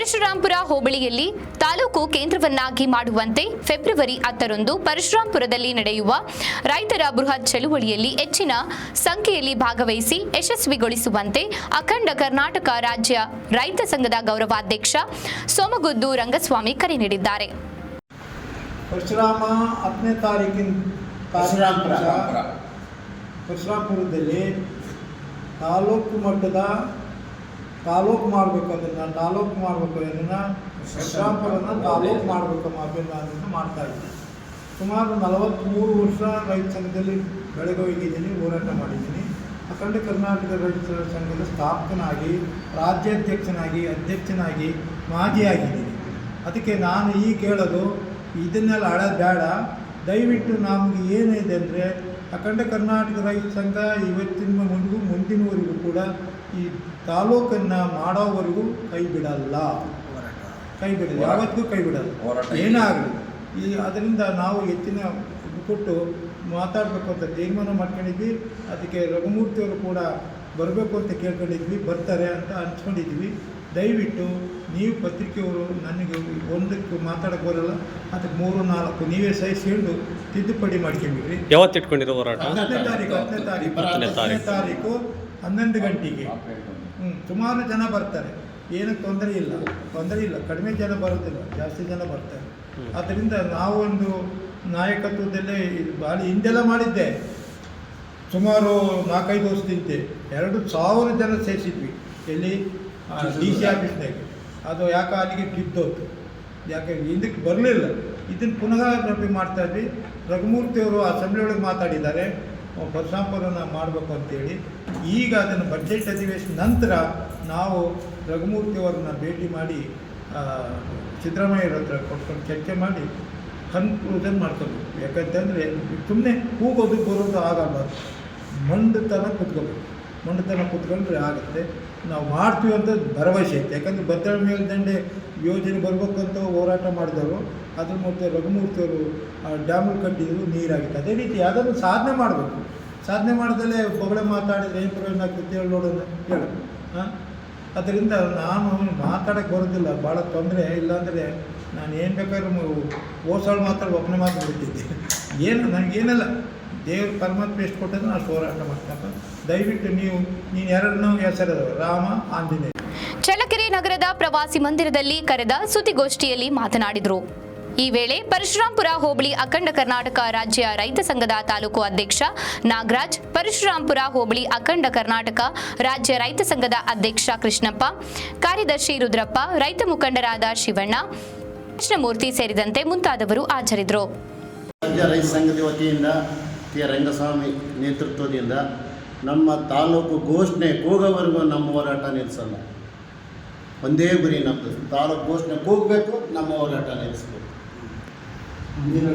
ಹೋಬಳಿಯಲ್ಲಿ ತಾಲೂಕು ಕೇಂದ್ರವನ್ನಾಗಿ ಮಾಡುವಂತೆ ಫೆಬ್ರವರಿ ಹತ್ತರಂದು ಪರಶುರಾಂಪುರದಲ್ಲಿ ನಡೆಯುವ ರೈತರ ಬೃಹತ್ ಚಳುವಳಿಯಲ್ಲಿ ಹೆಚ್ಚಿನ ಸಂಖ್ಯೆಯಲ್ಲಿ ಭಾಗವಹಿಸಿ ಯಶಸ್ವಿಗೊಳಿಸುವಂತೆ ಅಖಂಡ ಕರ್ನಾಟಕ ರಾಜ್ಯ ರೈತ ಸಂಘದ ಗೌರವಾಧ್ಯಕ್ಷ ಸೋಮಗುದ್ದು ರಂಗಸ್ವಾಮಿ ಕರೆ ನೀಡಿದ್ದಾರೆ ಪರಶುರಾಮ ಹತ್ತನೇ ತಾರೀಕಿನ ಪರಶುರಾಂಪುರ. ಪರಶುರಾಂಪುರದಲ್ಲಿ ತಾಲೂಕು ಮಟ್ಟದ ತಾಲೂಕು ಮಾಡಬೇಕು ಅದನ್ನು, ತಾಲೂಕು ಮಾಡಬೇಕು ಅದನ್ನು ಪರಶುರಾಂಪುರನ ತಾಲೂಕು ಮಾಡಬೇಕು ಅದನ್ನು ಅದನ್ನು ಮಾಡ್ತಾ ಇದ್ದೀನಿ ಸುಮಾರು ನಲವತ್ತ್ಮೂರು ವರ್ಷ ರೈತ ಸಂಘದಲ್ಲಿ ಬೆಳಗ್ಗೆ ಹೋಗಿದ್ದೀನಿ, ಹೋರಾಟ ಮಾಡಿದ್ದೀನಿ. ಅಖಂಡ ಕರ್ನಾಟಕ ರೈತ ಸಂಘದ ಸ್ಥಾಪಕನಾಗಿ, ರಾಜ್ಯಾಧ್ಯಕ್ಷನಾಗಿ, ಅಧ್ಯಕ್ಷನಾಗಿ ಮಾಜಿ ಆಗಿದ್ದೀನಿ. ಅದಕ್ಕೆ ನಾನು ಈಗ ಕೇಳೋದು, ಇದನ್ನೆಲ್ಲ ಅಳ ಬೇಡ. ದಯವಿಟ್ಟು ನಮಗೆ ಏನಿದೆ ಅಂದರೆ ಅಖಂಡ ಕರ್ನಾಟಕ ರೈತ ಸಂಘ ಇವತ್ತಿನ ಮುಂದಿಗೂ ಮುಂದಿನವರೆಗೂ ಕೂಡ ಈ ತಾಲೂಕನ್ನು ಮಾಡೋವರೆಗೂ ಕೈ ಬಿಡಲ್ಲ. ಕೈ ಬಿಡಲ್ಲ. ಯಾವತ್ತಿಗೂ ಕೈ ಬಿಡಲ್ಲ. ಏನಾಗಲಿ. ಈ ಅದರಿಂದ ನಾವು ಹೆಚ್ಚಿನ ಕೊಟ್ಟು ಮಾತಾಡಬೇಕು ಅಂತ ತೀರ್ಮಾನ ಮಾಡ್ಕೊಂಡಿದ್ವಿ. ಅದಕ್ಕೆ ರಘುಮೂರ್ತಿಯವರು ಕೂಡ ಬರಬೇಕು ಅಂತ ಕೇಳ್ಕೊಂಡಿದ್ವಿ. ಬರ್ತಾರೆ ಅಂತ ಅನ್ಸ್ಕೊಂಡಿದ್ವಿ ದಯವಿಟ್ಟು ನೀವು ಪತ್ರಿಕೆಯವರು ನನಗೆ ಒಂದಕ್ಕೆ ಮಾತಾಡಕ್ಕೆ ಬರಲ್ಲ ಅದಕ್ಕೆ ಮೂರು ನಾಲ್ಕು ನೀವೇ ಸಹಿಸ್ಕೊಂಡು ತಿದ್ದುಪಡಿ ಮಾಡ್ಕೊಂಬಿಡ್ರಿ ಯಾವತ್ತು ಇಟ್ಕೊಂಡಿರೋ ಹೋರಾಟ? ಹತ್ತನೇ ತಾರೀಕು ಹತ್ತನೇ ತಾರೀಕು ಹತ್ತನೇ ತಾರೀಕು. ತಾರೀಕು. ಹನ್ನೊಂದು ಗಂಟೆಗೆ. ಹ್ಞೂ ಸುಮಾರು ಜನ ಬರ್ತಾರೆ. ಏನಕ್ಕೆ ತೊಂದರೆ ಇಲ್ಲ. ತೊಂದರೆ ಇಲ್ಲ. ಕಡಿಮೆ ಜನ ಬರೋದಿಲ್ಲ ಜಾಸ್ತಿ ಜನ ಬರ್ತಾರೆ. ಆದ್ದರಿಂದ ನಾವೊಂದು ನಾಯಕತ್ವದಲ್ಲೇ ಇದು ಭಾಳ ಹಿಂದೆಲ್ಲ ಮಾಡಿದ್ದೆ. ಸುಮಾರು ನಾಲ್ಕೈದು ವರ್ಷದಿಂತೆ ಎರಡು ಸಾವಿರ ಜನ ಸೇರಿಸಿದ್ವಿ. ಎಲ್ಲಿ? ಡಿ ಸಿ ಆಫೀಸ್ನಾಗ ಅದು ಯಾಕೆ ಅಲ್ಲಿಗೆ ಬಿದ್ದೋತು ಯಾಕೆ, ಹಿಂದಕ್ಕೆ ಬರಲಿಲ್ಲ. ಇದನ್ನು ಪುನಃ ರಬ್ಬಿ ಮಾಡ್ತಾ ಇದ್ವಿ. ರಘುಮೂರ್ತಿಯವರು ಅಸೆಂಬ್ಲಿ ಒಳಗೆ ಮಾತಾಡಿದ್ದಾರೆ. ಪರಶುರಾಂಪುರನ ಮಾಡಬೇಕು ಅಂತೇಳಿ. ಈಗ ಅದನ್ನು ಬಜೆಟ್ ಅಧಿವೇಶನ ನಂತರ ನಾವು ರಘುಮೂರ್ತಿಯವರನ್ನ ಭೇಟಿ ಮಾಡಿ ಸಿದ್ದರಾಮಯ್ಯರ ಹತ್ರ ಕೊಟ್ಕೊಂಡು ಚರ್ಚೆ ಮಾಡಿ ಕನ್ಕ್ಲೂಷನ್ ಮಾಡ್ಕೋಬೇಕು. ಯಾಕಂತಂದರೆ ಸುಮ್ಮನೆ ಕೂಗೋದು ಬರೋದು ಆಗಲ್ಲ. ಮಂಡತನ ಕೂತ್ಕೋಬೇಕು. ಮಂಡತನ ಕೂತ್ಕೊಂಡ್ರೆ ಆಗುತ್ತೆ. ನಾವು ಮಾಡ್ತೀವಿ ಅಂತ ಭರವಸೆ ಐತೆ ಯಾಕಂದರೆ ಭದ್ರಾ ಮೇಲ್ದಂಡೆ ಯೋಜನೆ ಬರಬೇಕು ಅಂತ ಹೋರಾಟ ಮಾಡಿದವರು, ಅದ್ರ ಮತ್ತೆ ರಘುಮೂರ್ತಿಯವರು ಡ್ಯಾಮಲ್ಲಿ ಕಟ್ಟಿದ್ರು, ನೀರಾಗಿತ್ತು. ಅದೇ ರೀತಿ ಯಾವುದಾದ್ರು ಸಾಧನೆ ಮಾಡಬೇಕು. ಸಾಧನೆ ಮಾಡ್ದಲೇ ಬೊಗಳೆ ಮಾತಾಡಿದ್ರೆ ಏನು ಪ್ರಯೋಜನ ಆಗ್ತೈತೆ ಹೇಳಿ ನೋಡೋಣ, ಹೇಳು. ಹಾಂ ಅದರಿಂದ ನಾನು ಮಾತಾಡೋಕ್ಕೆ ಬರೋದಿಲ್ಲ. ಭಾಳ ತೊಂದರೆ. ಇಲ್ಲಾಂದರೆ ನಾನು ಏನು ಬೇಕಾದ್ರೂ ಓಸಾಳು ಮಾತಾಡಿ ಒಬ್ಬನೇ ಮಾತಾಡ್ತಿದ್ದೆ ಏನು ನನಗೇನಲ್ಲ. ದೇವ್ರ ಪರಮಾತ್ಮ ಎಷ್ಟು ಕೊಟ್ಟದ್ದು? ಅಷ್ಟು ಹೋರಾಟ ಮಾಡ್ತಾರೆ ದಯವಿಟ್ಟು ನೀವು ನೀನು ಎರಡನ್ನೂ ಹೆಸರದವ ರಾಮ ಆಂಜನೇಯ. ಚಳ್ಳಕೆರೆ ನಗರದ ಪ್ರವಾಸಿ ಮಂದಿರದಲ್ಲಿ ಕರೆದ ಸುದ್ದಿಗೋಷ್ಠಿಯಲ್ಲಿ ಮಾತನಾಡಿದರು. ಈ ವೇಳೆ ಪರಶುರಾಂಪುರ ಹೋಬಳಿ ಅಖಂಡ ಕರ್ನಾಟಕ ರಾಜ್ಯ ರೈತ ಸಂಘದ ತಾಲೂಕು ಅಧ್ಯಕ್ಷ ನಾಗರಾಜ್ ಪರಶುರಾಂಪುರ ಹೋಬಳಿ ಅಖಂಡ ಕರ್ನಾಟಕ ರಾಜ್ಯ ರೈತ ಸಂಘದ ಅಧ್ಯಕ್ಷ ಕೃಷ್ಣಪ್ಪ ಕಾರ್ಯದರ್ಶಿ ರುದ್ರಪ್ಪ ರೈತ ಮುಖಂಡರಾದ ಶಿವಣ್ಣ ಕೃಷ್ಣಮೂರ್ತಿ ಸೇರಿದಂತೆ ಮುಂತಾದವರು ಹಾಜರಿದ್ದರು ಕೆ ರಂಗಸ್ವಾಮಿ ನೇತೃತ್ವದಿಂದ ನಮ್ಮ ತಾಲೂಕು ಘೋಷಣೆ ಕೂಗೋವರೆಗೂ ನಮ್ಮ ಹೋರಾಟ ನಿಲ್ಲಿಸಲ್ಲ. ಒಂದೇ ಗುರಿ ನಮ್ಮದು ತಾಲೂಕು ಘೋಷಣೆ ಕೂಗಬೇಕು ನಮ್ಮ ಹೋರಾಟ ನಿಲ್ಲಿಸಬೇಕು. ಏನು